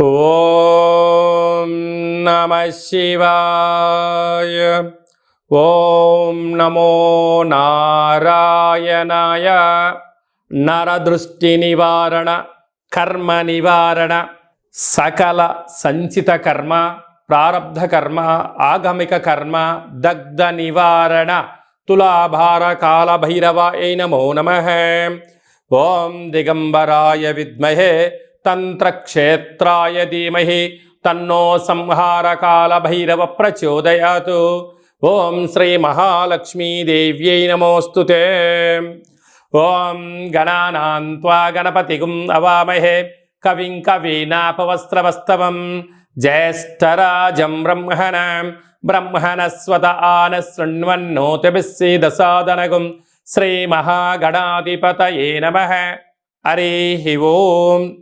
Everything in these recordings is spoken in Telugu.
ఓం నమ శివాయ. ఓం నమో నారాయణాయ. నరదృష్టి నివారణ కర్మ నివారణ సకల సంచిత కర్మ ప్రారబ్ధ కర్మ ఆగమిక కర్మ దగ్ధ నివారణ తులాభార కాల భైరవ ఏ నమో నమ. ఓం దిగంబరాయ విద్మహే. తంత్రక్షేత్రాయ ధీమహి. తన్నో సంహారకాల భైరవ ప్రచోదయాత్ ఓం శ్రీ మహాలక్ష్మీదేవ్యై నమోస్తు ఓం గణానాన్వా గణపతిగుం అవామహే. కవిం కవీనాపవస్త్రవస్తవం. జ్యేష్ఠరాజం బ్రహ్మణ. బ్రహ్మణస్వత ఆన శృణ్వన్నోతిభిస్సీదసాదనగుం శ్రీమహాగణాధిపతయే నమ. హరి ఓం.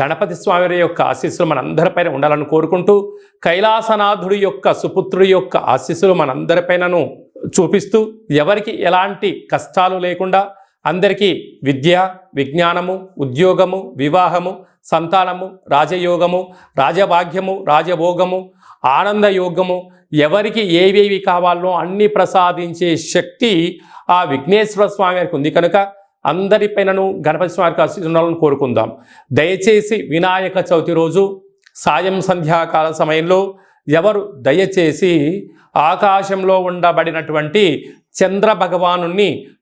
గణపతి స్వామి యొక్క ఆశీస్సులు మనందరిపైన ఉండాలని కోరుకుంటూ కైలాసనాథుడి యొక్క సుపుత్రుడి యొక్క ఆశీస్సులు మనందరిపైనను చూపిస్తూ ఎవరికి ఎలాంటి కష్టాలు లేకుండా అందరికీ విద్య విజ్ఞానము ఉద్యోగము వివాహము సంతానము రాజయోగము రాజభాగ్యము రాజభోగము ఆనందయోగము ఎవరికి ఏవేవి కావాలో అన్ని ప్రసాదించే శక్తి ఆ విఘ్నేశ్వర స్వామి వారికి ఉంది. కనుక అందరిపైనను గణపతి స్వామికి ఆశీర్వాదాలను కోరుకుందాం. దయచేసి వినాయక చవితి రోజు సాయం సంధ్యాకాల సమయంలో ఎవరు దయచేసి ఆకాశంలో ఉండబడినటువంటి చంద్ర భగవాను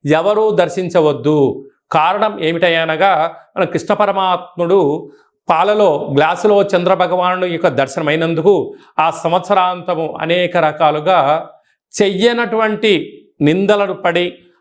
ఎవరూ దర్శించవద్దు. కారణం ఏమిటనగా మన కృష్ణ పరమాత్ముడు పాలలో గ్లాసులో చంద్ర భగవాను యొక్క దర్శనమైనందుకు ఆ సంవత్సరాంతము అనేక రకాలుగా చెయ్యనటువంటి నిందలను పడి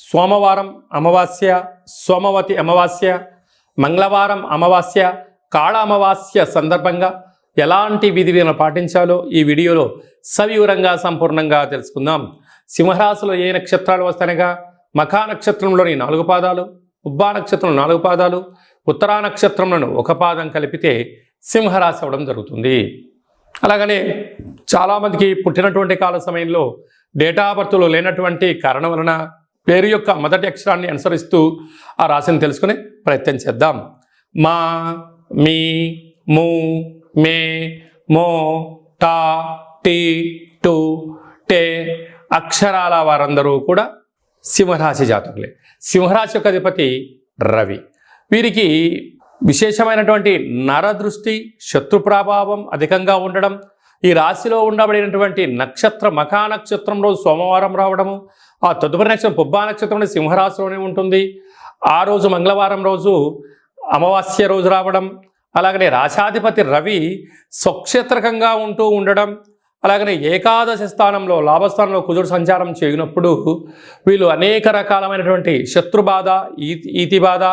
సోమవారం అమావాస్య సోమవతి అమావాస్య మంగళవారం అమావాస్య కాళ అమావాస్య సందర్భంగా ఎలాంటి విధి పాటించాలో ఈ వీడియోలో సవివరంగా సంపూర్ణంగా తెలుసుకుందాం. సింహరాశిలో ఏ నక్షత్రాలు వస్తాయనగా మఖా నక్షత్రంలోని నాలుగు పాదాలు ఉబ్బా నక్షత్రం నాలుగు పాదాలు ఉత్తరా నక్షత్రంలను ఒక పాదం కలిపితే సింహరాశి అవడం జరుగుతుంది. అలాగనే చాలామందికి పుట్టినటువంటి కాల సమయంలో డేటా బర్త్లో లేనటువంటి కారణం వలన పేరు యొక్క మొదటి అక్షరాన్ని అనుసరిస్తూ ఆ రాశిని తెలుసుకునే ప్రయత్నం చేద్దాం. మా మీ ము మే మో టా టీ టు టే అక్షరాల వారందరూ కూడా సింహరాశి జాతకులే. సింహరాశి యొక్క అధిపతి రవి. వీరికి విశేషమైనటువంటి నరదృష్టి శత్రు ప్రభావం అధికంగా ఉండడం ఈ రాశిలో ఉండబడినటువంటి నక్షత్ర మఖా నక్షత్రంలో సోమవారం రావడము ఆ తదుపరి నక్షత్రం పుబ్బా నక్షత్రం సింహరాశిలోనే ఉంటుంది. ఆ రోజు మంగళవారం రోజు అమావాస్య రోజు రావడం అలాగనే రాశాధిపతి రవి స్వక్షేత్రకంగా ఉంటూ ఉండడం అలాగనే ఏకాదశి స్థానంలో లాభస్థానంలో కుజుడు సంచారం చేయనప్పుడు వీళ్ళు అనేక రకాలమైనటువంటి శత్రుబాధ ఈ ఈతి బాధ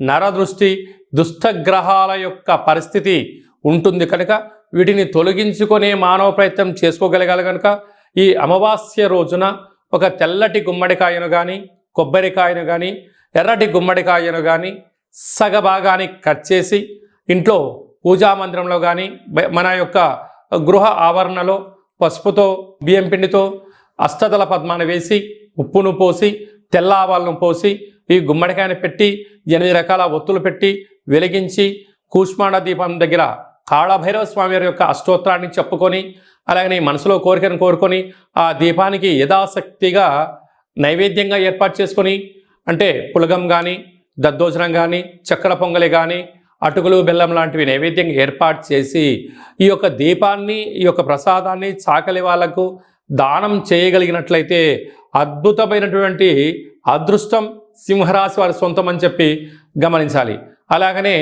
నరదృష్టి దుష్టగ్రహాల యొక్క పరిస్థితి ఉంటుంది కనుక వీటిని తొలగించుకునే మానవ ప్రయత్నం చేసుకోగలగాలి కనుక ఈ అమావాస్య రోజున ఒక తెల్లటి గుమ్మడికాయను కానీ కొబ్బరికాయను కానీ ఎర్రటి గుమ్మడికాయను కానీ సగభాగాన్ని కట్ చేసి ఇంట్లో పూజా మందిరంలో కానీ మన యొక్క గృహ ఆవరణలో పసుపుతో బియ్యం పిండితో అష్టదల పద్మాన్ని వేసి ఉప్పును పోసి తెల్ల ఆవాలను పోసి ఈ గుమ్మడికాయను పెట్టి ఎనిమిది రకాల ఒత్తులు పెట్టి వెలిగించి కూష్మాండ దీపం దగ్గర కాళభైరవ స్వామి వారి యొక్క అష్టోత్తరాన్ని చెప్పుకొని అలాగనే మనసులో కోరికను కోరుకొని ఆ దీపానికి యథాశక్తిగా నైవేద్యంగా ఏర్పాటు చేసుకొని అంటే పులగం కానీ దద్దోజనం కానీ చక్కెర పొంగలి కానీ అటుకులు బెల్లం లాంటివి నైవేద్యంగా ఏర్పాటు చేసి ఈ యొక్క దీపాన్ని ఈ యొక్క ప్రసాదాన్ని చాకలి వాళ్ళకు దానం చేయగలిగినట్లయితే అద్భుతమైనటువంటి అదృష్టం సింహరాశి వారి సొంతం అని చెప్పి గమనించాలి. అలాగనే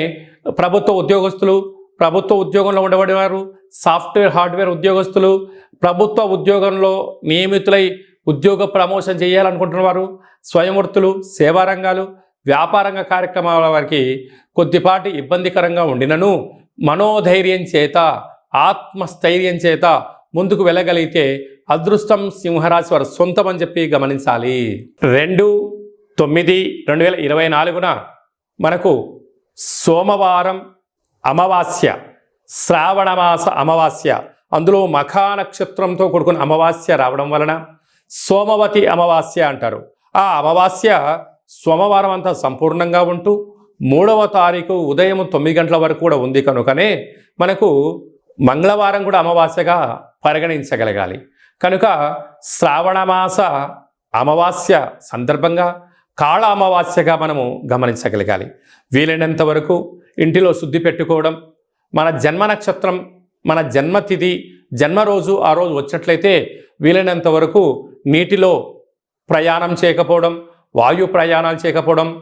ప్రభుత్వ ఉద్యోగస్తులు ప్రభుత్వ ఉద్యోగంలో ఉండబడేవారు సాఫ్ట్వేర్ హార్డ్వేర్ ఉద్యోగస్తులు. ప్రభుత్వ ఉద్యోగంలో నియమితులై ఉద్యోగ ప్రమోషన్ చేయాలనుకుంటున్నవారు స్వయంవృత్తులు వృత్తులు సేవా రంగాలు వ్యాపారంగ కార్యక్రమాల వారికి కొద్దిపాటి ఇబ్బందికరంగా ఉండినను. మనోధైర్యం చేత ఆత్మస్థైర్యం చేత ముందుకు వెళ్ళగలిగితే అదృష్టం సింహరాశి వారి సొంతం అని చెప్పి గమనించాలి. రెండు తొమ్మిది రెండు వేల ఇరవై నాలుగున మనకు సోమవారం అమావాస్య శ్రావణమాస అమావాస్య. అందులో మఖా నక్షత్రంతో కూడుకున్న అమావాస్య రావడం వలన సోమవతి అమావాస్య అంటారు. ఆ అమావాస్య సోమవారం అంతా సంపూర్ణంగా ఉంటూ మూడవ తారీఖు ఉదయం తొమ్మిది గంటల వరకు కూడా ఉంది కనుకనే మనకు మంగళవారం కూడా అమావాస్యగా పరిగణించగలగాలి. కనుక శ్రావణమాస అమావాస్య సందర్భంగా కాళ అమావాస్యగా మనము గమనించగలగాలి. వీలైనంత వరకు ఇంటిలో శుద్ధి పెట్టుకోవడం మన జన్మ నక్షత్రం మన జన్మతిథి జన్మరోజు ఆ రోజు వచ్చినట్లయితే వీలైనంత వరకు నీటిలో ప్రయాణం చేయకపోవడం వాయు ప్రయాణాలు చేయకపోవడం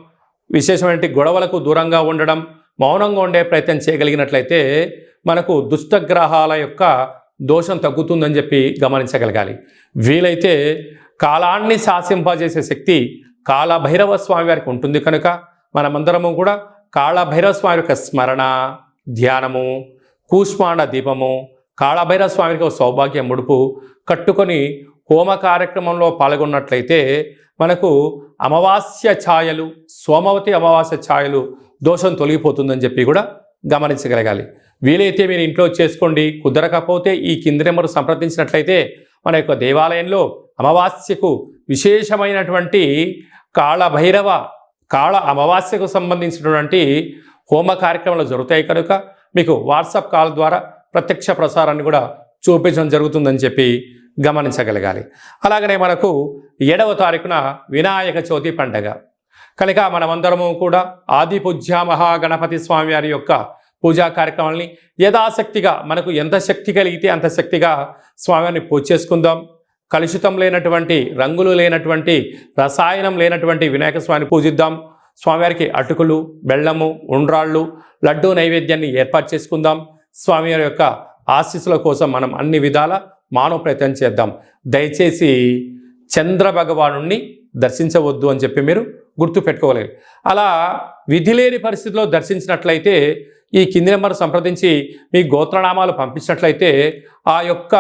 విశేషమైన గొడవలకు దూరంగా ఉండడం మౌనంగా ఉండే ప్రయత్నం చేయగలిగినట్లయితే మనకు దుష్టగ్రహాల యొక్క దోషం తగ్గుతుందని చెప్పి గమనించగలగాలి. వీలైతే కాలాన్ని శాసింపజేసే శక్తి కాలభైరవ స్వామి వారికి ఉంటుంది కనుక మనమందరము కూడా కాళభైరవ స్వామి యొక్క స్మరణ ధ్యానము కూష్మాండ దీపము కాళభైరవ స్వామికి సౌభాగ్య ముడుపు కట్టుకొని హోమ కార్యక్రమంలో పాల్గొన్నట్లయితే మనకు అమావాస్య ఛాయలు సోమవతి అమావాస్య ఛాయలు దోషం తొలగిపోతుందని చెప్పి కూడా గమనించగలగాలి. వీలైతే మీరు ఇంట్లో చేసుకోండి. కుదరకపోతే ఈ కింది నెంబర్ సంప్రదించినట్లయితే మన యొక్క దేవాలయంలో అమావాస్యకు విశేషమైనటువంటి కాళభైరవ కాళ అమావాస్యకు సంబంధించినటువంటి హోమ కార్యక్రమాలు జరుగుతాయి కనుక మీకు వాట్సాప్ కాల్ ద్వారా ప్రత్యక్ష ప్రసారాన్ని కూడా చూపించడం జరుగుతుందని చెప్పి గమనించగలగాలి. అలాగనే మనకు ఏడవ తారీఖున వినాయక చవితి పండగ. కనుక మనమందరము కూడా ఆది పూజ్య మహాగణపతి స్వామి వారి యొక్క పూజా కార్యక్రమాలని యథాశక్తిగా మనకు ఎంత శక్తి కలిగితే అంత శక్తిగా స్వామివారిని పూజ చేసుకుందాం. కలుషితం లేనటువంటి రంగులు లేనటువంటి రసాయనం లేనటువంటి వినాయక స్వామిని పూజిద్దాం. స్వామివారికి అటుకులు బెల్లము ఉండ్రాళ్ళు లడ్డూ నైవేద్యాన్ని ఏర్పాటు చేసుకుందాం. స్వామివారి యొక్క ఆశీస్సుల కోసం మనం అన్ని విధాల మానవ ప్రయత్నం చేద్దాం. దయచేసి చంద్ర భగవాను దర్శించవద్దు అని చెప్పి మీరు గుర్తుపెట్టుకోగలిగారు. అలా విధి లేని పరిస్థితిలో దర్శించినట్లయితే ఈ కింది నెంబర్ సంప్రదించి మీ గోత్రనామాలు పంపించినట్లయితే ఆ యొక్క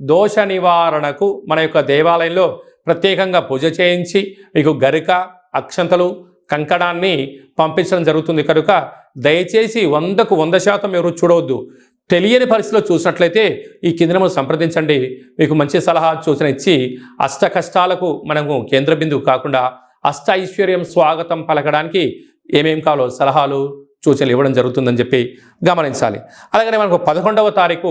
దోష నివారణకు మన యొక్క దేవాలయంలో ప్రత్యేకంగా పూజ చేయించి మీకు గరిక అక్షంతలు కంకణాన్ని పంపించడం జరుగుతుంది. కనుక దయచేసి వందకు వంద శాతం ఎవరు చూడవద్దు. తెలియని పరిస్థితిలో చూసినట్లయితే ఈ కేంద్రము సంప్రదించండి. మీకు మంచి సలహా సూచన ఇచ్చి అష్ట కష్టాలకు మనము కేంద్ర బిందువు కాకుండా అష్ట ఐశ్వర్యం స్వాగతం పలకడానికి ఏమేం కావాలో సలహాలు సూచనలు ఇవ్వడం జరుగుతుందని చెప్పి గమనించాలి. అలాగనే మనకు పదకొండవ తారీఖు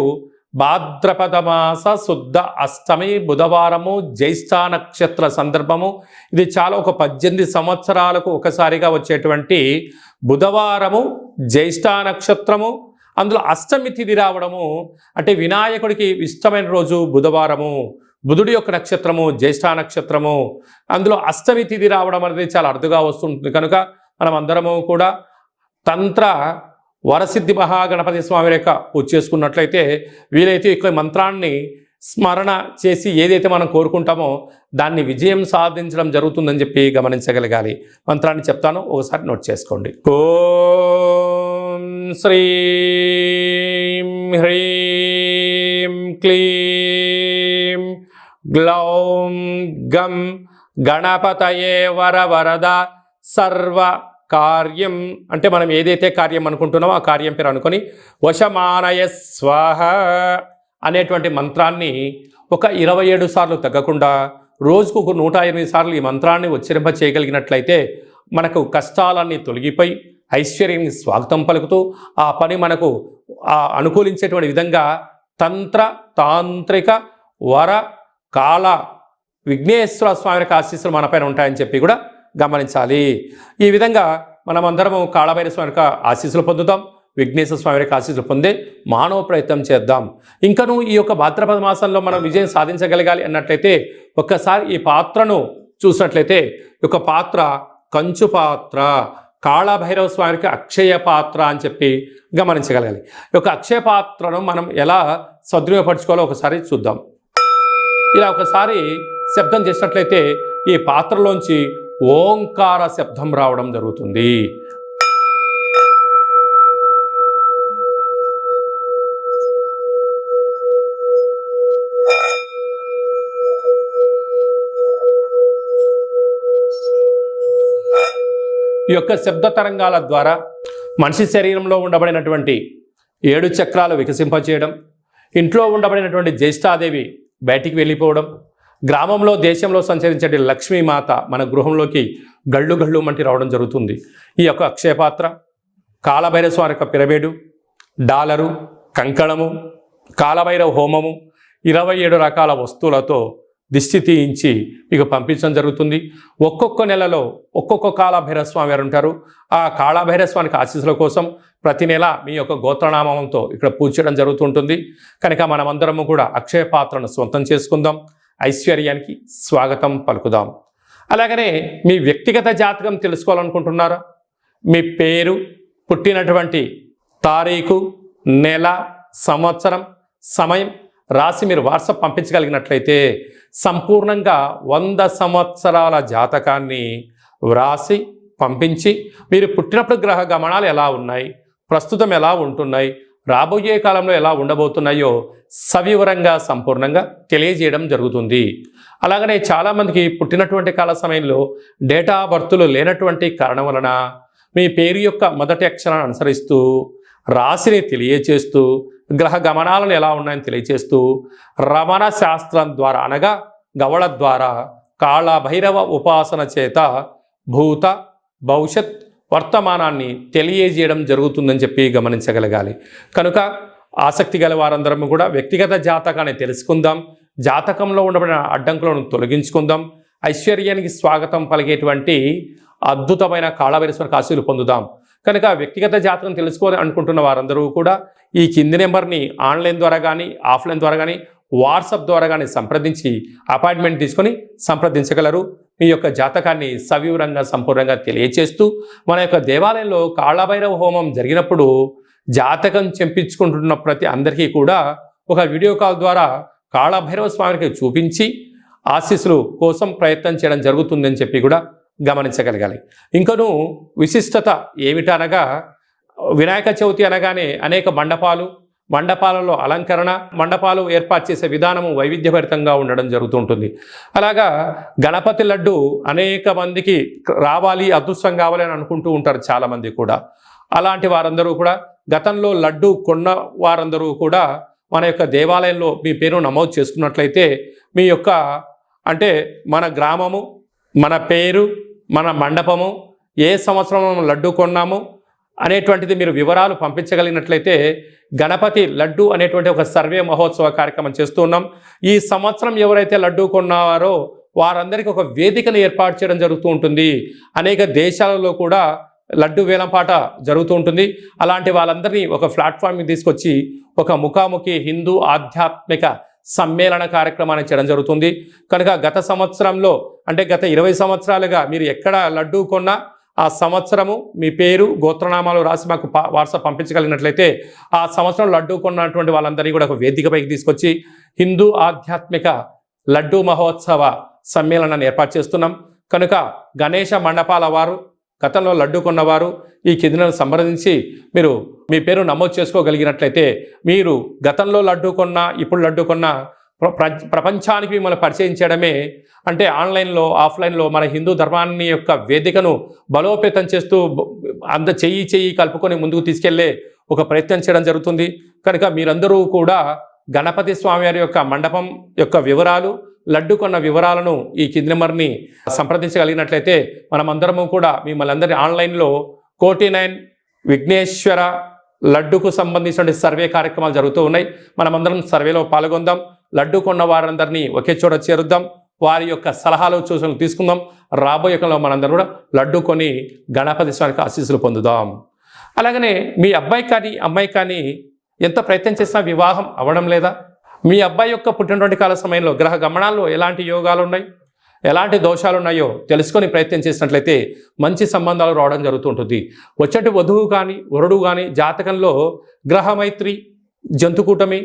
భాద్రపద మాస శుద్ధ అష్టమి బుధవారము జ్యేష్ఠ నక్షత్ర సందర్భము. ఇది చాలా ఒక పద్దెనిమిది సంవత్సరాలకు ఒకసారిగా వచ్చేటువంటి బుధవారము జ్యేష్ఠ నక్షత్రము అందులో అష్టమి తిథి రావడము. అంటే వినాయకుడికి ఇష్టమైన రోజు బుధవారము. బుధుడి యొక్క నక్షత్రము జ్యేష్ఠ నక్షత్రము. అందులో అష్టమి తిథి రావడం అనేది చాలా అరుదుగా వస్తుంటుంది. కనుక మనం అందరము కూడా తంత్ర వరసిద్ధి మహాగణపతి స్వామి యొక్క పూజ చేసుకున్నట్లయితే వీలైతే ఈ మంత్రాన్ని స్మరణ చేసి ఏదైతే మనం కోరుకుంటామో దాన్ని విజయం సాధించడం జరుగుతుందని చెప్పి గమనించగలగాలి. మంత్రాన్ని చెప్తాను ఒకసారి నోట్ చేసుకోండి. ఓం శ్రీం హ్రీం క్లీం గ్లౌం గం గణపతయే వర వరద సర్వ కార్యం అంటే మనం ఏదైతే కార్యం అనుకుంటున్నామో ఆ కార్యం పేరు అనుకొని వశమానయ స్వాహ అనేటువంటి మంత్రాన్ని ఒక ఇరవై ఏడు సార్లు తగ్గకుండా రోజుకు ఒక నూట ఎనిమిది సార్లు ఈ మంత్రాన్ని ఉచ్చరింప చేయగలిగినట్లయితే మనకు కష్టాలన్నీ తొలగిపోయి ఐశ్వర్యానికి స్వాగతం పలుకుతూ ఆ పని మనకు ఆ అనుకూలించేటువంటి విధంగా తంత్ర తాంత్రిక వర కాల విఘ్నేశ్వర స్వామి యొక్క ఆశీస్సులు మనపైన ఉంటాయని చెప్పి కూడా గమనించాలి. ఈ విధంగా మనమందరము కాళభైర స్వామి యొక్క ఆశీస్సులు పొందుతాం. విఘ్నేశ్వర స్వామి యొక్క ఆశీస్సులు పొందే మానవ ప్రయత్నం చేద్దాం. ఇంకను ఈ యొక్క భాద్రపద మాసంలో మనం విజయం సాధించగలగాలి అన్నట్లయితే ఒక్కసారి ఈ పాత్రను చూసినట్లయితే ఈ యొక్క పాత్ర కంచు పాత్ర కాళభైరవ స్వామికి అక్షయ పాత్ర అని చెప్పి గమనించగలగాలి. ఈ యొక్క అక్షయ పాత్రను మనం ఎలా సద్వినియోగపరచుకోవాలో ఒకసారి చూద్దాం. ఇలా ఒకసారి శబ్దం చేసినట్లయితే ఈ పాత్రలోంచి ఓంకార శబ్దం రావడం జరుగుతుంది. ఈ యొక్క శబ్ద తరంగాల ద్వారా మనిషి శరీరంలో ఉండబడినటువంటి ఏడు చక్రాలు వికసింపచేయడం ఇంట్లో ఉండబడినటువంటి జ్యేష్ఠాదేవి బయటికి వెళ్ళిపోవడం గ్రామంలో దేశంలో సంచరించే లక్ష్మీమాత మన గృహంలోకి గళ్ళు గళ్ళు మంటి రావడం జరుగుతుంది. ఈ యొక్క అక్షయపాత్ర కాలభైరస్వామి యొక్క పిరమిడు డాలరు కంకణము కాలభైరవ హోమము ఇరవై ఏడు రకాల వస్తువులతో దిష్టి తీయించి మీకు పంపించడం జరుగుతుంది. ఒక్కొక్క నెలలో ఒక్కొక్క కాలభైరస్వామి వారు ఉంటారు. ఆ కాళభైరస్వామికి ఆశీస్సుల కోసం ప్రతి నెల మీ యొక్క గోత్రనామంతో ఇక్కడ పూజ చేయడం జరుగుతుంటుంది కనుక మనమందరము కూడా అక్షయ పాత్రను సొంతం చేసుకుందాం. ఐశ్వర్యానికి స్వాగతం పలుకుదాం. అలాగనే మీ వ్యక్తిగత జాతకం తెలుసుకోవాలనుకుంటున్నారా? మీ పేరు పుట్టినటువంటి తారీఖు నెల సంవత్సరం సమయం రాసి మీరు వాట్సాప్ పంపించగలిగినట్లయితే సంపూర్ణంగా వంద సంవత్సరాల జాతకాన్ని వ్రాసి పంపించి మీరు పుట్టినప్పుడు గ్రహ గమనాలు ఎలా ఉన్నాయి? ప్రస్తుతం ఎలా ఉంటున్నాయి? రాబోయే కాలంలో ఎలా ఉండబోతున్నాయో సవివరంగా సంపూర్ణంగా తెలియజేయడం జరుగుతుంది. అలాగనే చాలామందికి పుట్టినటువంటి కాల సమయంలో డేటా బర్తులు లేనటువంటి కారణం వలన మీ పేరు యొక్క మొదటి అక్షరాన్ని అనుసరిస్తూ రాశిని తెలియచేస్తూ గ్రహ గమనాలను ఎలా ఉన్నాయని తెలియచేస్తూ రమణ శాస్త్రం ద్వారా అనగా గవళ ద్వారా కాళభైరవ ఉపాసన చేత భూత భవిష్యత్ వర్తమానాన్ని తెలియజేయడం జరుగుతుందని చెప్పి గమనించగలగాలి. కనుక ఆసక్తి గల వారందరం కూడా వ్యక్తిగత జాతకాన్ని తెలుసుకుందాం. జాతకంలో ఉండబడిన అడ్డంకులను తొలగించుకుందాం. ఐశ్వర్యానికి స్వాగతం పలిగేటువంటి అద్భుతమైన కాళభైరస్వర ఆశీలు పొందుదాం. కనుక వ్యక్తిగత జాతకం తెలుసుకోవాలి అనుకుంటున్న వారందరూ కూడా ఈ కింది నెంబర్ని ఆన్లైన్ ద్వారా కానీ ఆఫ్లైన్ ద్వారా కానీ వాట్సాప్ ద్వారా కానీ సంప్రదించి అపాయింట్మెంట్ తీసుకొని సంప్రదించగలరు. మీ యొక్క జాతకాన్ని సవివరంగా సంపూర్ణంగా తెలియచేస్తూ మన యొక్క దేవాలయంలో కాళభైరవ హోమం జరిగినప్పుడు జాతకం చెంపించుకుంటున్న ప్రతి అందరికీ కూడా ఒక వీడియో కాల్ ద్వారా కాళభైరవ స్వామికి చూపించి ఆశీస్సులు కోసం ప్రయత్నం చేయడం జరుగుతుందని చెప్పి కూడా గమనించగలగాలి. ఇంకను విశిష్టత ఏమిటనగా వినాయక చవితి అనగానే అనేక మండపాలు మండపాలలో అలంకరణ మండపాలు ఏర్పాటు చేసే విధానము వైవిధ్యభరితంగా ఉండడం జరుగుతుంటుంది. అలాగా గణపతి లడ్డు అనేక మందికి రావాలి అదృష్టం కావాలి అని అనుకుంటూ ఉంటారు చాలామంది కూడా. అలాంటి వారందరూ కూడా గతంలో లడ్డు కొన్న వారందరూ కూడా మన యొక్క దేవాలయంలో మీ పేరు నమోదు చేసుకున్నట్లయితే మీ యొక్క అంటే మన గ్రామము మన పేరు మన మండపము ఏ సంవత్సరం లడ్డు కొన్నాము అనేటువంటిది మీరు వివరాలు పంపించగలిగినట్లయితే గణపతి లడ్డు అనేటువంటి ఒక సర్వే మహోత్సవ కార్యక్రమం చేస్తూ ఉన్నాం. ఈ సంవత్సరం ఎవరైతే లడ్డు కొన్నారో వారందరికీ ఒక వేదికను ఏర్పాటు చేయడం జరుగుతూ ఉంటుంది. అనేక దేశాలలో కూడా లడ్డు వేలంపాట జరుగుతూ ఉంటుంది. అలాంటి వాళ్ళందరినీ ఒక ప్లాట్ఫామ్కి తీసుకొచ్చి ఒక ముఖాముఖి హిందూ ఆధ్యాత్మిక సమ్మేళన కార్యక్రమాన్ని చేయడం జరుగుతుంది. కనుక గత సంవత్సరంలో అంటే గత ఇరవై సంవత్సరాలుగా మీరు ఎక్కడ లడ్డు కొన్నా ఆ సంవత్సరము మీ పేరు గోత్రనామాలు రాసి మాకు వాట్సాప్ పంపించగలిగినట్లయితే ఆ సంవత్సరం లడ్డూ కొన్నటువంటి వాళ్ళందరినీ కూడా ఒక వేదికపైకి తీసుకొచ్చి హిందూ ఆధ్యాత్మిక లడ్డూ మహోత్సవ సమ్మేళనాన్ని ఏర్పాటు చేస్తున్నాం. కనుక గణేష మండపాల వారు గతంలో లడ్డు కొన్నవారు ఈ కిందను సంప్రదించి మీరు మీ పేరు నమోదు చేసుకోగలిగినట్లయితే మీరు గతంలో లడ్డు కొన్న ఇప్పుడు లడ్డు కొన్న ప్రపంచానికి మిమ్మల్ని పరిచయం చేయడమే అంటే ఆన్లైన్లో ఆఫ్లైన్లో మన హిందూ ధర్మాన్ని యొక్క వేదికను బలోపేతం చేస్తూ అంద అంత చెయ్యి చెయ్యి కలుపుకొని ముందుకు తీసుకెళ్ళే ఒక ప్రయత్నం చేయడం జరుగుతుంది. కనుక మీరందరూ కూడా గణపతి స్వామివారి యొక్క మండపం యొక్క వివరాలు లడ్డు కొన్న వివరాలను ఈ కింది నెంబర్ని సంప్రదించగలిగినట్లయితే మనమందరము కూడా మిమ్మల్ని అందరి ఆన్లైన్లో కోటి నైన్ విఘ్నేశ్వర లడ్డుకు సంబంధించిన సర్వే కార్యక్రమాలు జరుగుతూ ఉన్నాయి. మనమందరం సర్వేలో పాల్గొందాం. లడ్డు కొన్న వారందరినీ ఒకే చోట చేరుద్దాం. వారి యొక్క సలహాలు సూచనలు తీసుకుందాం. రాబోయే కాలంలో మనందరం కూడా లడ్డు కొని గణపతి స్వామికి ఆశీస్సులు పొందుదాం. అలాగనే మీ అబ్బాయి కానీ అమ్మాయి కానీ ఎంత ప్రయత్నం చేసినా వివాహం అవ్వడం లేదా? మీ అబ్బాయి యొక్క పుట్టినటువంటి కాల సమయంలో గ్రహ గమనాల్లో ఎలాంటి యోగాలు ఉన్నాయి? ఎలాంటి దోషాలు ఉన్నాయో తెలుసుకొని ప్రయత్నం చేసినట్లయితే మంచి సంబంధాలు రావడం జరుగుతుంటుంది. వచ్చేటి వధువు కానీ వరుడు కానీ జాతకంలో గ్రహమైత్రి జంతుకూటమి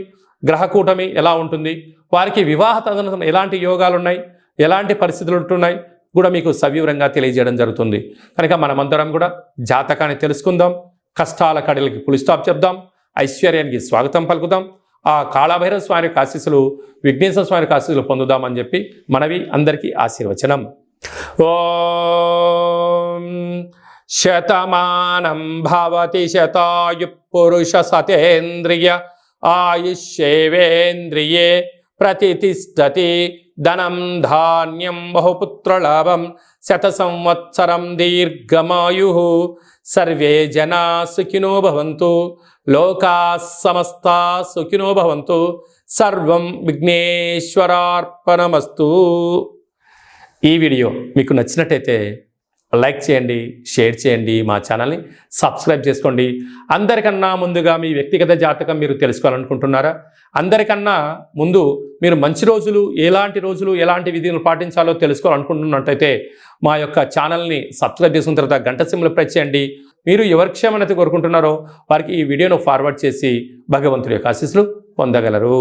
గ్రహకూటమి ఎలా ఉంటుంది? వారికి వివాహ తదనంతరం ఎలాంటి యోగాలు ఉన్నాయి ఎలాంటి పరిస్థితులు ఉంటున్నాయి? కూడా మీకు సవివరంగా తెలియజేయడం జరుగుతుంది. కనుక మనమందరం కూడా జాతకాన్ని తెలుసుకుందాం. కష్టాల కడలకి పులిస్టాప్ చెప్దాం. ఐశ్వర్యానికి స్వాగతం పలుకుదాం. ఆ కాళభైరవ స్వామి యొక్క ఆశీస్సులు విఘ్నేశ్వర స్వామి యొక్క ఆశీస్సులు పొందుదామని చెప్పి మనవి అందరికీ ఆశీర్వచనం. ఓ శతమానం భవతి శతాయు పురుష సతేంద్రియ ఆయుష్యేవేంద్రియే ప్రతిష్టతి ధనం ధాన్యం బహుపుత్రలాభం శత సంవత్సరం దీర్ఘమాయు సర్వే జనా సుఖినో భవంతు లోకా సమస్త సుఖినో భవంతు సర్వం విఘ్నేశ్వరార్పణమస్తు ఈ వీడియో మీకు నచ్చినట్టయితే లైక్ చేయండి షేర్ చేయండి మా ఛానల్ని సబ్స్క్రైబ్ చేసుకోండి. అందరికన్నా ముందుగా మీ వ్యక్తిగత జాతకం మీరు తెలుసుకోవాలనుకుంటున్నారా? అందరికన్నా ముందు మీరు మంచి రోజులు ఎలాంటి రోజులు ఎలాంటి విధులు పాటించాలో తెలుసుకోవాలనుకుంటున్నట్టయితే మా యొక్క ఛానల్ని సబ్స్క్రైబ్ చేసుకున్న తర్వాత గంట సింబల్ ప్రెస్ చేయండి. మీరు ఎవరి క్షేమనైతే కోరుకుంటున్నారో వారికి ఈ వీడియోను ఫార్వర్డ్ చేసి భగవంతుడి యొక్క ఆశీస్సులు పొందగలరు.